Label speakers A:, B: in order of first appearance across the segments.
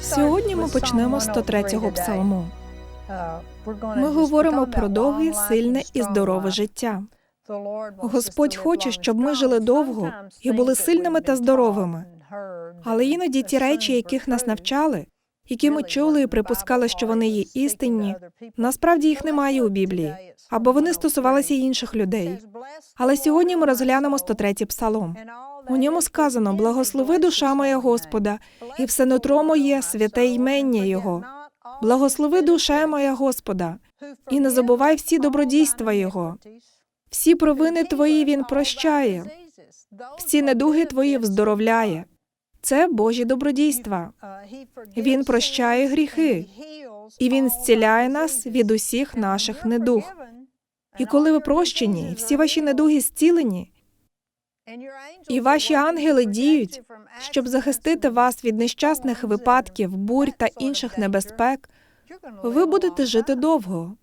A: Сьогодні ми почнемо з 103-го псалму. Ми говоримо про довге, сильне і здорове життя. Господь хоче, щоб ми жили довго і були сильними та здоровими. Але іноді ті речі, яких нас навчали, які ми чули і припускали, що вони є істинні, насправді їх немає у Біблії, або вони стосувалися інших людей. Але сьогодні ми розглянемо 103-й псалом. У ньому сказано: Благослови душа моя Господа, і все нутро моє святе ймення Його. Благослови душа моя Господа, і не забувай всі добродійства Його. Всі провини твої він прощає, всі недуги твої вздоровляє. Це Божі добродійства. Він прощає гріхи, і він зціляє нас від усіх наших недуг. І коли ви прощені, всі ваші недуги зцілені, і ваші ангели діють, щоб захистити вас від нещасних випадків, бурь та інших небезпек, ви будете жити довго.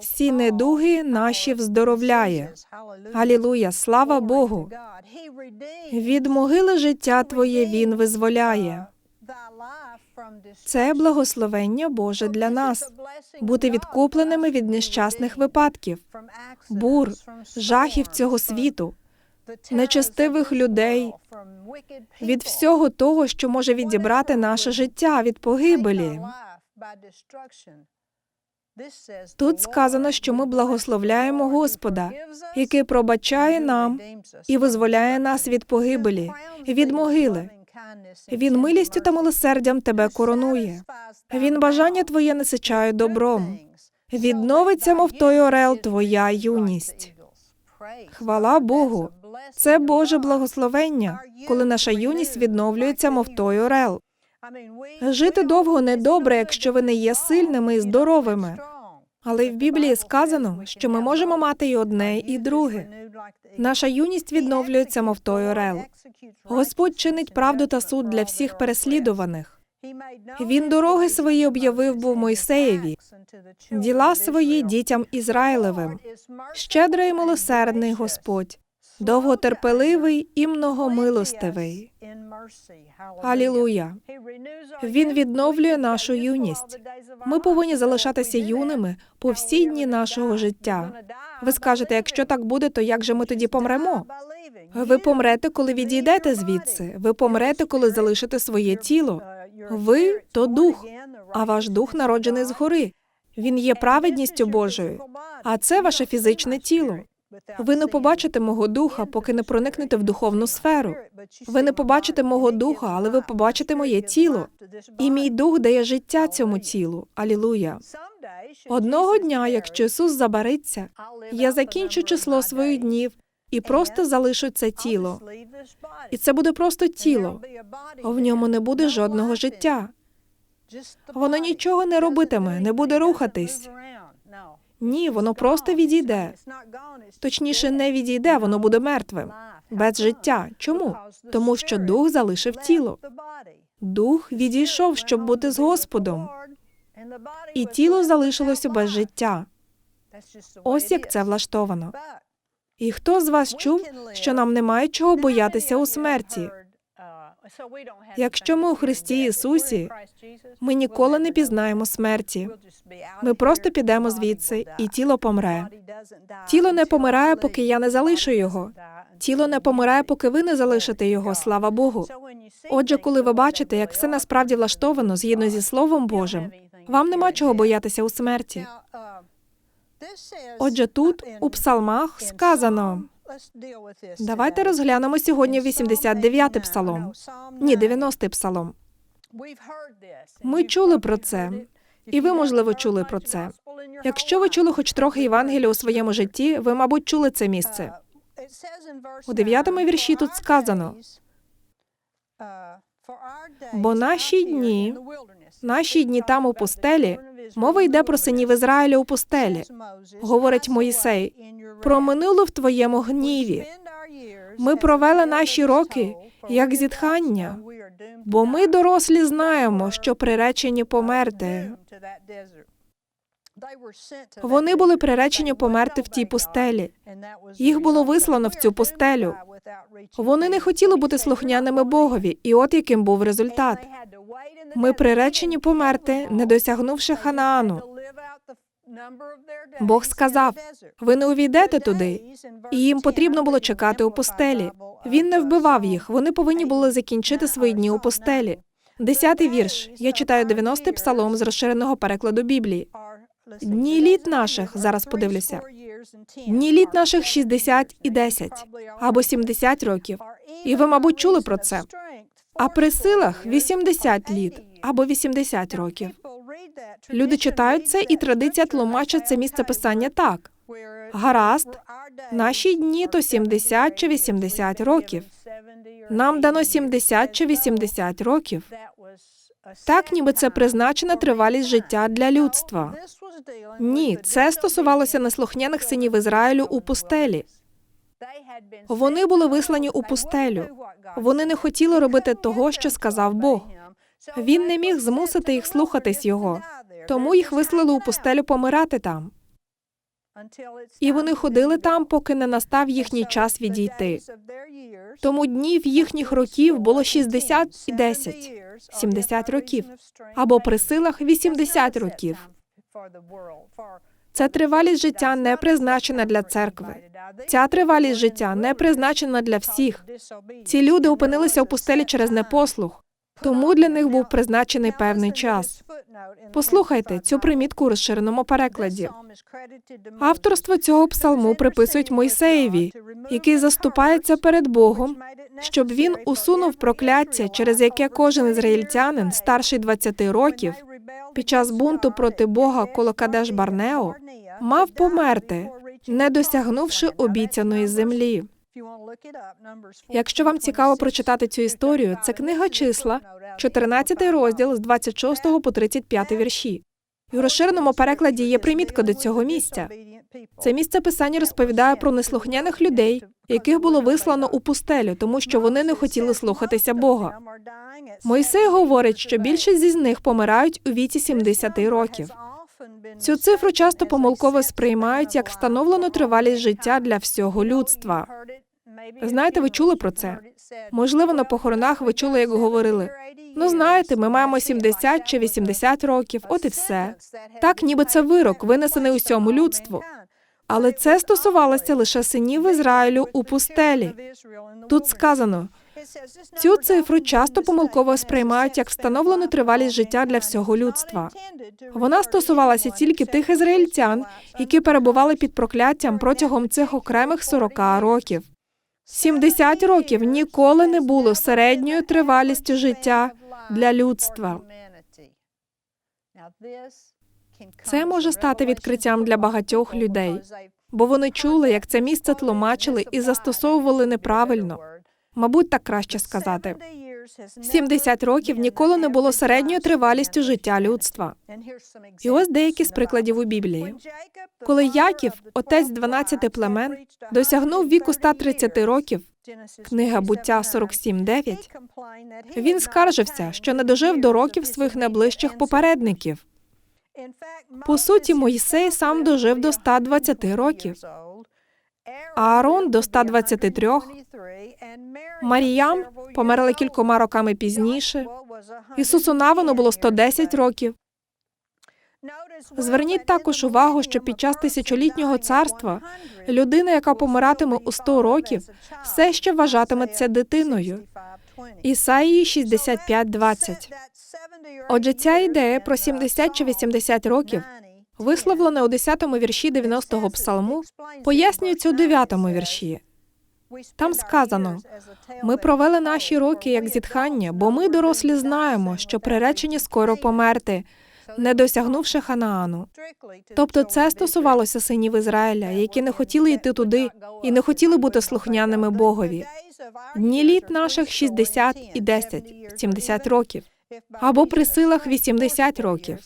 A: Всі недуги наші вздоровляє. Алілуя, слава Богу! Від могили життя твоє він визволяє. Це благословення Боже для нас бути відкупленими від нещасних випадків, бур, жахів цього світу, нечестивих людей, від всього того, що може відібрати наше життя від погибелі. Тут сказано, що ми благословляємо Господа, який пробачає нам і визволяє нас від погибелі, від могили. Він милістю та милосердям тебе коронує. Він бажання твоє насичає добром. Відновиться, мов той орел, твоя юність. Хвала Богу. Це Боже благословення, коли наша юність відновлюється, мов той орел. Жити довго недобре, якщо ви не є сильними і здоровими. Але в Біблії сказано, що ми можемо мати і одне, і друге. Наша юність відновлюється, мов той орел. Господь чинить правду та суд для всіх переслідуваних. Він дороги свої об'явив був Мойсеєві, діла свої дітям Ізраїлевим. Щедрий і милосердний Господь, довготерпеливий і многомилостивий. Алілуя! Він відновлює нашу юність. Ми повинні залишатися юними по всі дні нашого життя. Ви скажете, якщо так буде, то як же ми тоді помремо? Ви помрете, коли відійдете звідси. Ви помрете, коли залишите своє тіло. Ви то дух, а ваш дух народжений згори. Він є праведністю Божою, а це ваше фізичне тіло. Ви не побачите мого духа, поки не проникнете в духовну сферу. Ви не побачите мого духа, але ви побачите моє тіло. І мій дух дає життя цьому тілу. Алілуя. Одного дня, якщо Ісус забариться, я закінчу число своїх днів і просто залишу це тіло. І це буде просто тіло. В ньому не буде жодного життя. Воно нічого не робитиме, не буде рухатись. Ні, воно просто відійде. Точніше, не відійде, воно буде мертвим, без життя. Чому? Тому що дух залишив тіло. Дух відійшов, щоб бути з Господом, і тіло залишилося без життя. Ось як це влаштовано. І хто з вас чув, що нам немає чого боятися у смерті? Якщо ми у Христі Ісусі, ми ніколи не пізнаємо смерті. Ми просто підемо звідси, і тіло помре. Тіло не помирає, поки я не залишу його. Тіло не помирає, поки ви не залишите його. Слава Богу. Отже, коли ви бачите, як все насправді влаштовано згідно зі Словом Божим, вам нема чого боятися у смерті. Отже, тут у псалмах сказано. Давайте розглянемо сьогодні 89-й псалом. Ні, 90-й псалом. Ми чули про це, і ви, можливо, чули про це. Якщо ви чули хоч трохи Євангелія у своєму житті, ви, мабуть, чули це місце. У дев'ятому вірші тут сказано: бо наші дні, наші дні там у пустелі, мова йде про синів Ізраїля у пустелі. Говорить Моїсей, про минуло в твоєму гніві. Ми провели наші роки як зітхання, бо ми дорослі знаємо, що приречені померти. Вони були приречені померти в тій пустелі. Їх було вислано в цю пустелю. Вони не хотіли бути слухняними Богові, і от яким був результат. Ми приречені померти, не досягнувши Ханаану. Бог сказав: ви не увійдете туди, і їм потрібно було чекати у пустелі. Він не вбивав їх. Вони повинні були закінчити свої дні у пустелі. Десятий вірш. Я читаю 90-й псалом з розширеного перекладу Біблії. Дні літ наших зараз подивлюся. Дні літ наших 60 і 10, або 70 років. І ви, мабуть, чули про це. А при силах 80 літ або 80 років. Люди читають це, і традиція тлумачить це місце писання так. Гаразд, наші дні то 70 чи 80 років. Нам дано 70 чи 80 років. Так, ніби це призначена тривалість життя для людства. Ні, це стосувалося неслухняних синів Ізраїлю у пустелі. Вони були вислані у пустелю. Вони не хотіли робити того, що сказав Бог. Він не міг змусити їх слухатись його, тому їх вислали у пустелю помирати там. І вони ходили там, поки не настав їхній час відійти. Тому днів їхніх років було 60 і 10, 70 років, або при силах 80 років. Ця тривалість життя не призначена для церкви. Ця тривалість життя не призначена для всіх. Ці люди опинилися у пустелі через непослух, тому для них був призначений певний час. Послухайте цю примітку у розширеному перекладі. Авторство цього псалму приписують Мойсеєві, який заступається перед Богом, щоб він усунув прокляття, через яке кожен ізраїльтянин, старший 20 років, під час бунту проти Бога коло Кадеш Барнео, мав померти, не досягнувши обіцяної землі. Якщо вам цікаво прочитати цю історію, це книга числа, 14 розділ з 26 по 35 вірші. І у розширеному перекладі є примітка до цього місця. Це місце писання розповідає про неслухняних людей, яких було вислано у пустелю, тому що вони не хотіли слухатися Бога. Мойсей говорить, що більшість зі них помирають у віці 70 років. Цю цифру часто помилково сприймають як встановлену тривалість життя для всього людства. Знаєте, ви чули про це? Можливо, на похоронах ви чули, як говорили. Ну, знаєте, ми маємо 70 чи 80 років, от і все. Так, ніби це вирок, винесений усьому людству. Але це стосувалося лише синів Ізраїлю у пустелі. Тут сказано цю цифру часто помилково сприймають як встановлену тривалість життя для всього людства. Вона стосувалася тільки тих ізраїльтян, які перебували під прокляттям протягом цих окремих 40 років. 70 років ніколи не було середньою тривалістю життя для людства. Це може стати відкриттям для багатьох людей, бо вони чули, як це місце тлумачили і застосовували неправильно. Мабуть, так краще сказати. 70 років ніколи не було середньою тривалістю життя людства. І ось деякі з прикладів у Біблії. Коли Яків, отець 12 племен, досягнув віку 130 років, книга буття 47.9, він скаржився, що не дожив до років своїх найближчих попередників. По суті, Мойсей сам дожив до 120 років, Аарон до 123, Маріям померла кількома роками пізніше. Ісусу Навану було 110 років. Зверніть також увагу, що під час тисячолітнього царства людина, яка помиратиме у 100 років, все ще вважатиметься дитиною. Ісаїї 65.20. Отже, ця ідея про 70 чи 80 років, висловлена у 10-му вірші 90-го псалму, пояснюється у 9-му вірші. Там сказано: ми провели наші роки як зітхання, бо ми, дорослі, знаємо, що приречені скоро померти, не досягнувши Ханаану. Тобто це стосувалося синів Ізраїля, які не хотіли йти туди і не хотіли бути слухняними Богові. Дні літ наших 60 і 10, 70 років, або при силах 80 років.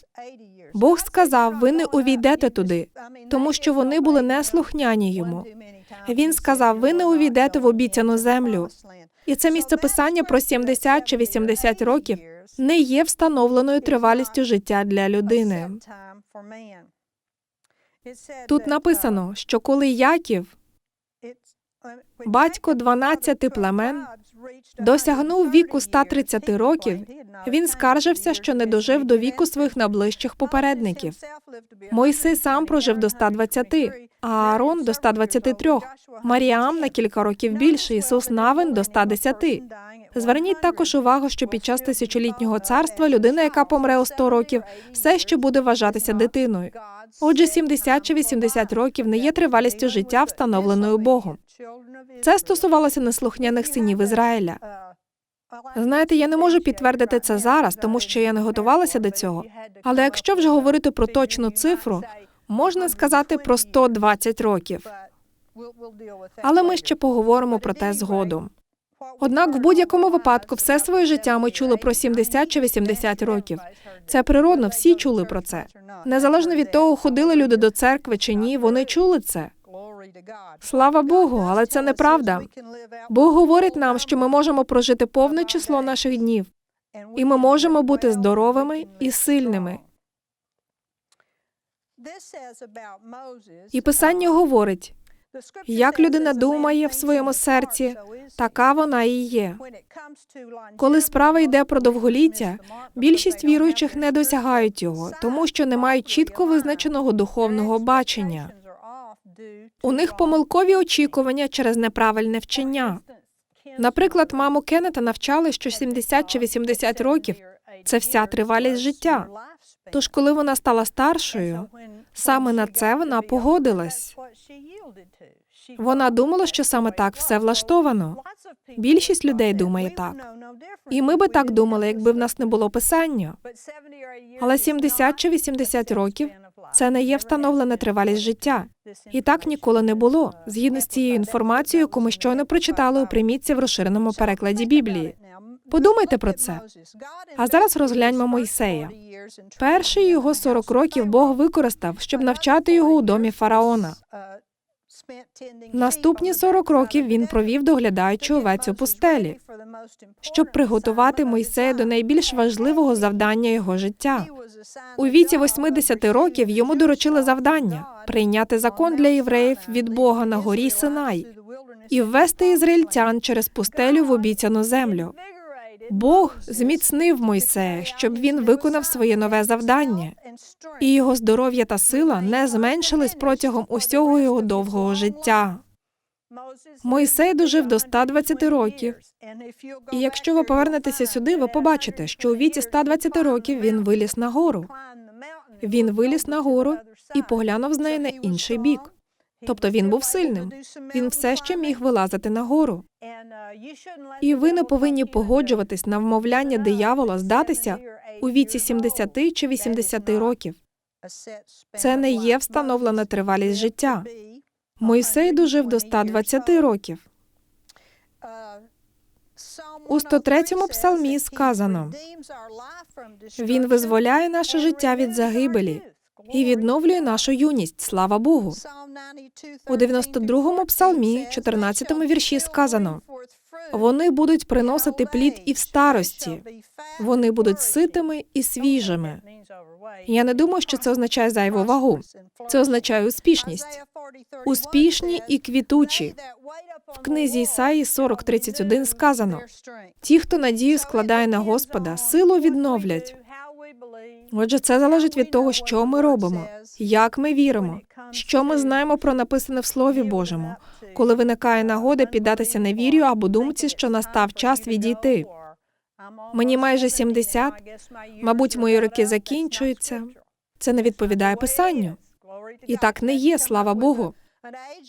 A: Бог сказав: ви не увійдете туди, тому що вони були неслухняні йому. Він сказав: ви не увійдете в обіцяну землю. І це місце писання про 70 чи 80 років не є встановленою тривалістю життя для людини. Тут написано, що коли Яків,
B: батько 12 племен, досягнув віку 130 років, він скаржився, що не дожив до віку своїх
A: найближчих
B: попередників.
A: Мойсей сам прожив до 120, а Аарон до 123, Маріам на кілька років більше, Ісус Навин до 110. Зверніть також увагу, що під час тисячолітнього царства людина, яка помре у 100 років, все ще буде вважатися дитиною. Отже, 70 чи 80 років не є тривалістю життя, встановленою Богом. Це стосувалося неслухняних синів Ізраїля. Знаєте, я не можу підтвердити це зараз, тому що я не готувалася до цього. Але якщо вже говорити про точну цифру, можна сказати про 120 років. Але ми ще поговоримо про те згодом. Однак, в будь-якому випадку, все своє життя ми чули про 70 чи 80 років. Це природно, всі чули про це. Незалежно від того, ходили люди до церкви чи ні, вони чули це. Слава Богу, але це неправда. Бог говорить нам, що ми можемо прожити повне число наших днів, і ми можемо бути здоровими і сильними. І писання говорить: як людина думає в своєму серці, така вона і є. Коли справа йде про довголіття, більшість віруючих не досягають його, тому що не мають чітко визначеного духовного бачення. У них помилкові очікування через неправильне вчення. Наприклад, маму Кеннета навчали, що 70 чи 80 років це вся тривалість життя. Тож, коли вона стала старшою, саме на це вона погодилась. Вона думала, що саме так все влаштовано. Більшість людей думає так. І ми би так думали, якби в нас не було писання. Але 70 чи 80 років це не є встановлена тривалість життя. І так ніколи не було, згідно з цією інформацією, яку ми щойно прочитали у примітці в розширеному перекладі Біблії. Подумайте про це. А зараз розгляньмо Мойсея. Перші його 40 років Бог використав, щоб навчати його у домі фараона. Наступні 40 років він провів, доглядаючи овець у пустелі, щоб приготувати Мойсея до найбільш важливого завдання його життя. У віці 80 років йому доручили завдання прийняти закон для євреїв від Бога на горі Синай і ввести ізраїльтян через пустелю в обіцяну землю. Бог зміцнив Мойсея, щоб він виконав своє нове завдання, і його здоров'я та сила не зменшились протягом усього його довгого життя. Мойсей дожив до 120 років. І якщо ви повернетеся сюди, ви побачите, що у віці 120 років він виліз на гору. Він виліз на гору і поглянув з неї на інший бік. Тобто він був сильним. Він все ще міг вилазити на гору. І ви не повинні погоджуватись на вмовляння диявола здатися у віці 70 чи 80 років. Це не є встановлена тривалість життя. Мойсей дожив до 120 років.
B: У 103-му псалмі сказано,
A: Він визволяє наше життя від загибелі і відновлює нашу юність. Слава Богу.
B: У 92-му псалмі, 14-му вірші сказано,
A: Вони будуть приносити плід і в старості. Вони будуть ситими і свіжими. Я не думаю, що це означає зайву вагу. Це означає успішність. Успішні і квітучі. В книзі Ісаї 40.31 сказано: ті, хто надію складає на Господа, силу відновлять. Отже, це залежить від того, що ми робимо, як ми віримо, що ми знаємо про написане в Слові Божому, коли виникає нагода піддатися невір'ю або думці, що настав час відійти. Мені майже 70, мабуть, мої роки закінчуються. Це не відповідає писанню. І так не є, слава Богу.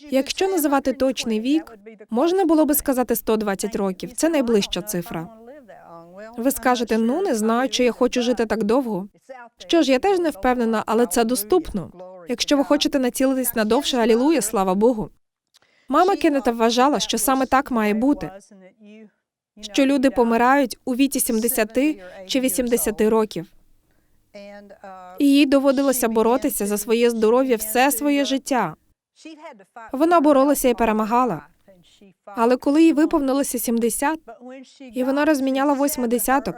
A: Якщо називати точний вік, можна було би сказати 120 років. Це найближча цифра. Ви скажете, ну не знаю, чи я хочу жити так довго. Що ж, я теж не впевнена, але це доступно. Якщо ви хочете націлитись на довше, алілуя, слава Богу. Мама Кеннета вважала, що саме так має бути. Що люди помирають у віці 70 чи 80 років. І їй доводилося боротися за своє здоров'я все своє життя. Вона боролася і перемагала. Але коли їй виповнилося 70, і вона розміняла восьмий десяток,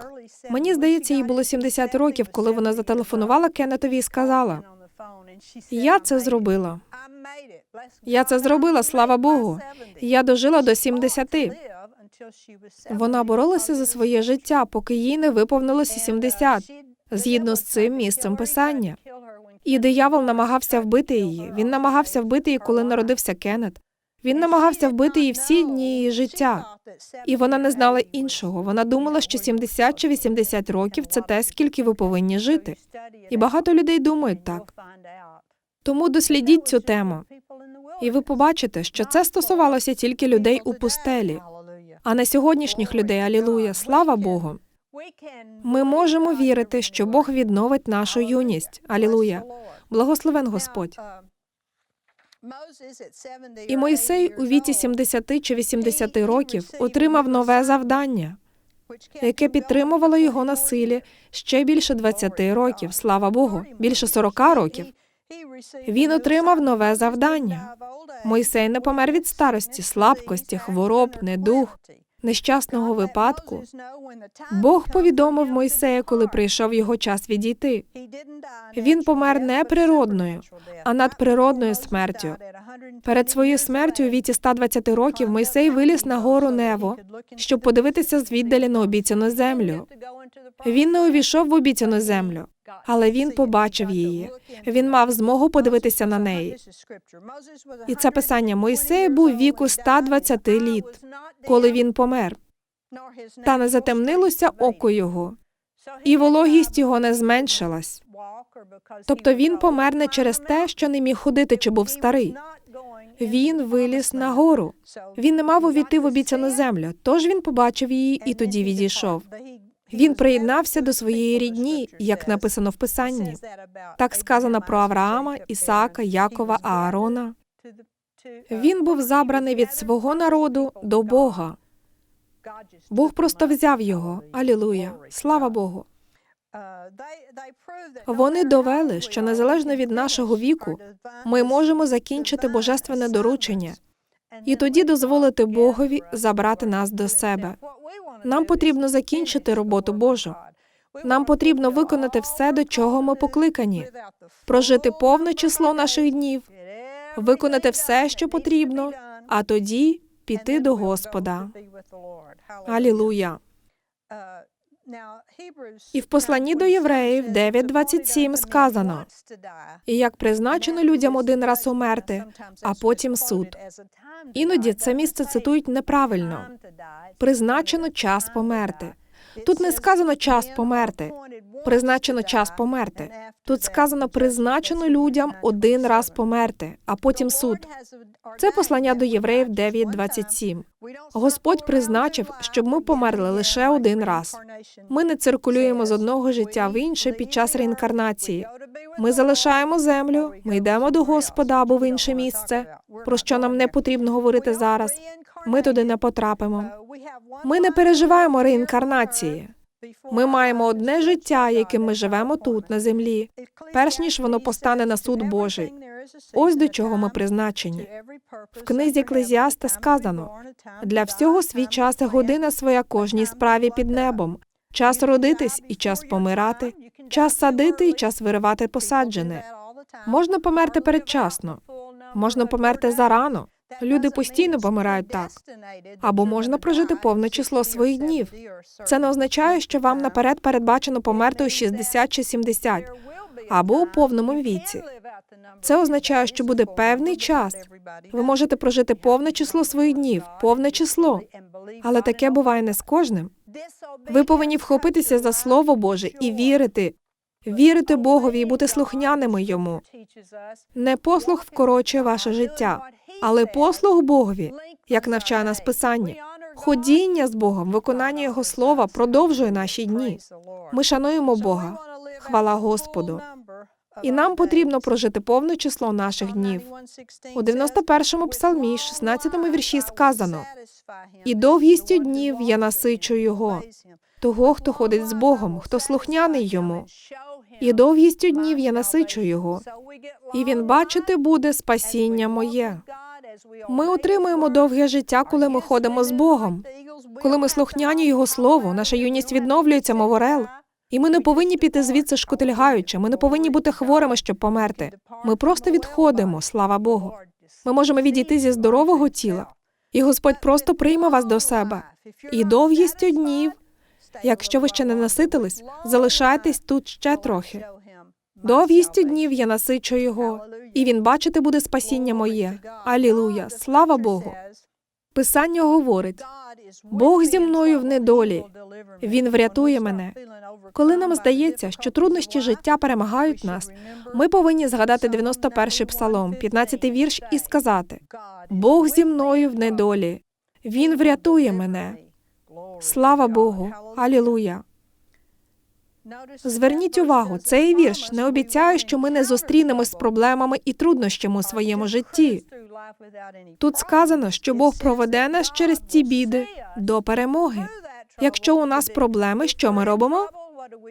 A: мені здається, їй було 70 років, коли вона зателефонувала Кеннетові і сказала: Я це зробила. Я це зробила, слава Богу. Я дожила до 70. Вона боролася за своє життя, поки їй не виповнилося 70, згідно з цим місцем писання. І диявол намагався вбити її. Він намагався вбити її, коли народився Кеннет. Він намагався вбити її всі дні її життя. І вона не знала іншого. Вона думала, що 70 чи 80 років це те, скільки ви повинні жити. І багато людей думають так. Тому дослідіть цю тему, і ви побачите, що це стосувалося тільки людей у пустелі, а не сьогоднішніх людей. Алілуя, слава Богу. Ми можемо вірити, що Бог відновить нашу юність. Алілуя. Благословен Господь. І Мойсей у віці 70 чи 80 років отримав нове завдання, яке підтримувало його на силі ще більше 20 років. Слава Богу, більше 40 років. Він отримав нове завдання. Мойсей не помер від старості, слабкості, хвороб, недух, нещасного випадку. Бог повідомив Мойсея, коли прийшов його час відійти. Він помер не природною, а надприродною смертю. Перед своєю смертю у віці 120 років Мойсей виліз на гору Нево, щоб подивитися звіддалі на обіцяну землю. Він не увійшов в обіцяну землю, але він побачив її. Він мав змогу подивитися на неї. І це писання Мойсея був віку 120 літ, коли він помер, та не затемнилося око його, і вологість його не зменшилась. Тобто він помер не через те, що не міг ходити чи був старий. Він виліз на гору. Він не мав увійти в обіцяну землю, тож він побачив її і тоді відійшов. Він приєднався до своєї рідні, як написано в писанні. Так сказано про Авраама, Ісаака, Якова, Аарона. Він був забраний від свого народу до Бога. Бог просто взяв його. Алілуя. Слава Богу. Вони довели, що незалежно від нашого віку ми можемо закінчити божественне доручення і тоді дозволити Богові забрати нас до себе. Нам потрібно закінчити роботу Божу. Нам потрібно виконати все, до чого ми покликані, прожити повне число наших днів, виконати все, що потрібно, а тоді піти до Господа. Алілуя.
B: І в посланні до євреїв 9.27 сказано,
A: І як призначено людям один раз умерти, а потім суд. Іноді це місце цитують неправильно. Призначено час померти. Тут не сказано час померти. Призначено час померти. Тут сказано призначено людям один раз померти, а потім суд. Це послання до євреїв 9.27. Господь призначив, щоб ми померли лише один раз. Ми не циркулюємо з одного життя в інше під час реінкарнації. Ми залишаємо землю, ми йдемо до Господа або в інше місце, про що нам не потрібно говорити зараз. Ми туди не потрапимо. Ми не переживаємо реінкарнації. Ми маємо одне життя, яким ми живемо тут, на землі, перш ніж воно постане на суд Божий. Ось до чого ми призначені. В книзі Еклезіаста сказано для всього свій час і година своя кожній справі під небом. Час родитись і час помирати, час садити і час виривати посаджене. Можна померти передчасно, можна померти зарано. Люди постійно помирають так. Або можна прожити повне число своїх днів. Це не означає, що вам наперед передбачено померти у 60 чи 70, або у повному віці. Це означає, що буде певний час. Ви можете прожити повне число своїх днів, повне число. Але таке буває не з кожним. Ви повинні вхопитися за Слово Боже і вірити, вірити Богові і бути слухняними йому. Не послух вкорочує ваше життя, але послуг Богові, як навчає нас Писання. Ходіння з Богом, виконання Його слова продовжує наші дні. Ми шануємо Бога. Хвала Господу. І нам потрібно прожити повне число наших днів. У 91-му псалмі, 16-му вірші сказано: і довгістю днів я насичу його, того, хто ходить з Богом, хто слухняний йому. І довгістю днів я насичу його, і він бачити буде спасіння моє. Ми отримуємо довге життя, коли ми ходимо з Богом. Коли ми слухняні Його слову, наша юність відновлюється, мов орел, І ми не повинні піти звідси шкутильгаючи. Ми не повинні бути хворими, щоб померти. Ми просто відходимо, слава Богу. Ми можемо відійти зі здорового тіла, і Господь просто прийме вас до себе. І довгістю днів, якщо ви ще не наситились, залишайтесь тут ще трохи. Довгістю днів я насичу його, і він бачити буде спасіння моє. Алілуя! Слава Богу! Писання говорить: Бог зі мною в недолі. Він врятує мене. Коли нам здається, що труднощі життя перемагають нас, ми повинні згадати 91-й псалом, 15-й вірш, і сказати: Бог зі мною в недолі. Він врятує мене. Слава Богу! Алілуя! Зверніть увагу, цей вірш не обіцяє, що ми не зустрінемось з проблемами і труднощами у своєму житті. Тут сказано, що Бог проведе нас через ці біди до перемоги. Якщо у нас проблеми, що ми робимо?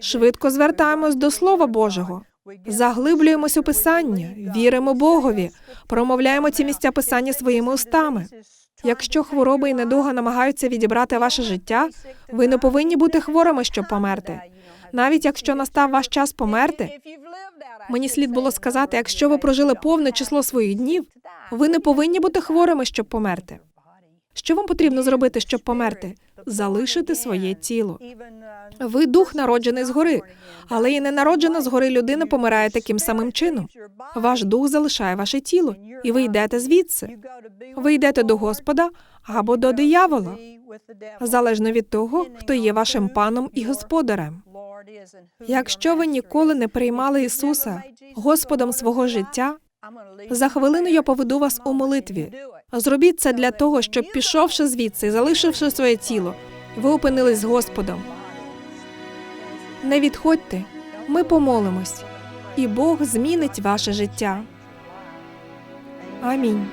A: Швидко звертаємось до Слова Божого, заглиблюємось у писання, віримо Богові, промовляємо ці місця писання своїми устами. Якщо хвороби і недуга намагаються відібрати ваше життя, ви не повинні бути хворими, щоб померти. Навіть якщо настав ваш час померти, мені слід було сказати, якщо ви прожили повне число своїх днів, ви не повинні бути хворими, щоб померти. Що вам потрібно зробити, щоб померти? Залишити своє тіло. Ви дух народжений згори, але і ненароджена згори людина помирає таким самим чином. Ваш дух залишає ваше тіло, і ви йдете звідси. Ви йдете до Господа або до диявола, залежно від того, хто є вашим паном і господарем. Якщо ви ніколи не приймали Ісуса Господом свого життя, за хвилину я поведу вас у молитві. Зробіть це для того, щоб пішовши звідси, залишивши своє тіло, ви опинились з Господом. Не відходьте, ми помолимось, і Бог змінить ваше життя. Амінь.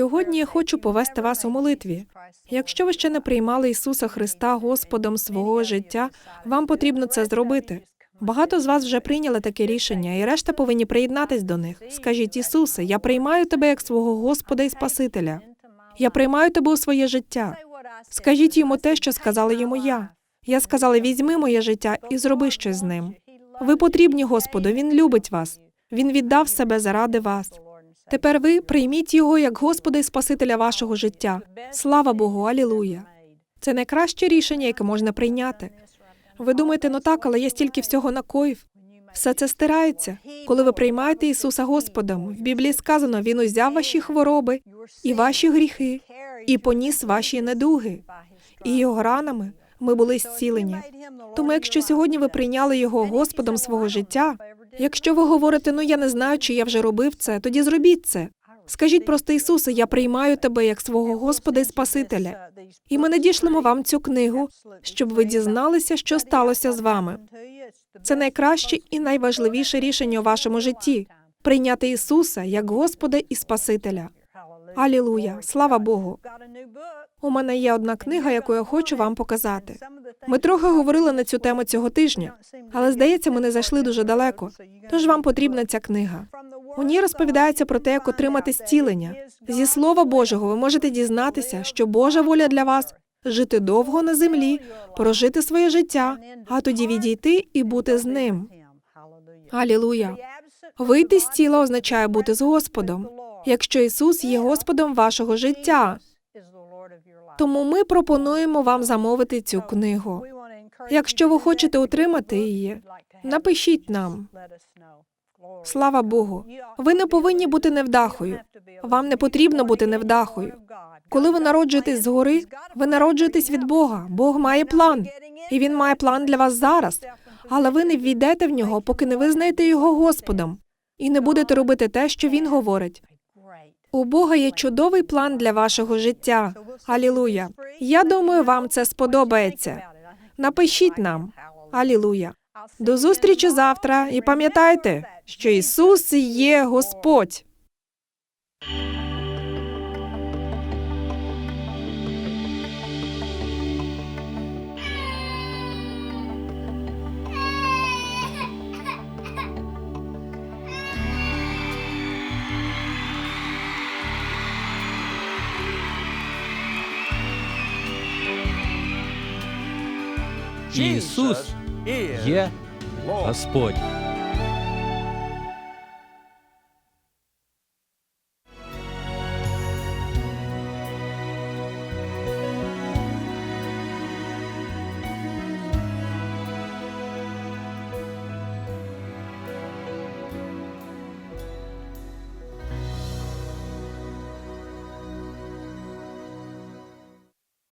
A: Сьогодні я хочу повести вас у молитві. Якщо ви ще не приймали Ісуса Христа Господом свого життя, вам потрібно це зробити. Багато з вас вже прийняли таке рішення, і решта повинні приєднатись до них. Скажіть, Ісусе, я приймаю тебе як свого Господа і Спасителя. Я приймаю тебе у своє життя. Скажіть йому те, що сказала йому я. Я сказала: візьми моє життя і зроби щось з ним. Ви потрібні Господу, Він любить вас. Він віддав себе заради вас. Тепер ви прийміть його як Господа і Спасителя вашого життя. Слава Богу, алілуя. Це найкраще рішення, яке можна прийняти. Ви думаєте, ну так, але я стільки всього накоїв. Все це стирається. Коли ви приймаєте Ісуса Господом, в Біблії сказано, Він узяв ваші хвороби і ваші гріхи, і поніс ваші недуги. І його ранами ми були зцілені. Тому, якщо сьогодні ви прийняли його Господом свого життя, якщо ви говорите, ну я не знаю, чи я вже робив це, тоді зробіть це. Скажіть просто Ісусе, я приймаю тебе як свого Господа і Спасителя. І ми надішлемо вам цю книгу, щоб ви дізналися, що сталося з вами. Це найкраще і найважливіше рішення у вашому житті прийняти Ісуса як Господа і Спасителя. Алілуя! Слава Богу! У мене є одна книга, яку я хочу вам показати. Ми трохи говорили на цю тему цього тижня, але здається, ми не зайшли дуже далеко. Тож вам потрібна ця книга. У ній розповідається про те, як отримати зцілення. Зі Слова Божого ви можете дізнатися, що Божа воля для вас жити довго на землі, прожити своє життя, а тоді відійти і бути з ним. Алілуя! Вийти з тіла означає бути з Господом, якщо Ісус є Господом вашого життя. Тому ми пропонуємо вам замовити цю книгу. Якщо ви хочете отримати її, напишіть нам. Слава Богу. Ви не повинні бути невдахою. Вам не потрібно бути невдахою. Коли ви народжуєтесь згори, ви народжуєтесь від Бога. Бог має план, і він має план для вас зараз. Але ви не ввійдете в нього, поки не визнаєте його Господом, і не будете робити те, що він говорить. У Бога є чудовий план для вашого життя. Алілуя. Я думаю, вам це сподобається. Напишіть нам. Алілуя. До зустрічі завтра і пам'ятайте, що Ісус є Господь.
C: Ісус є Господь.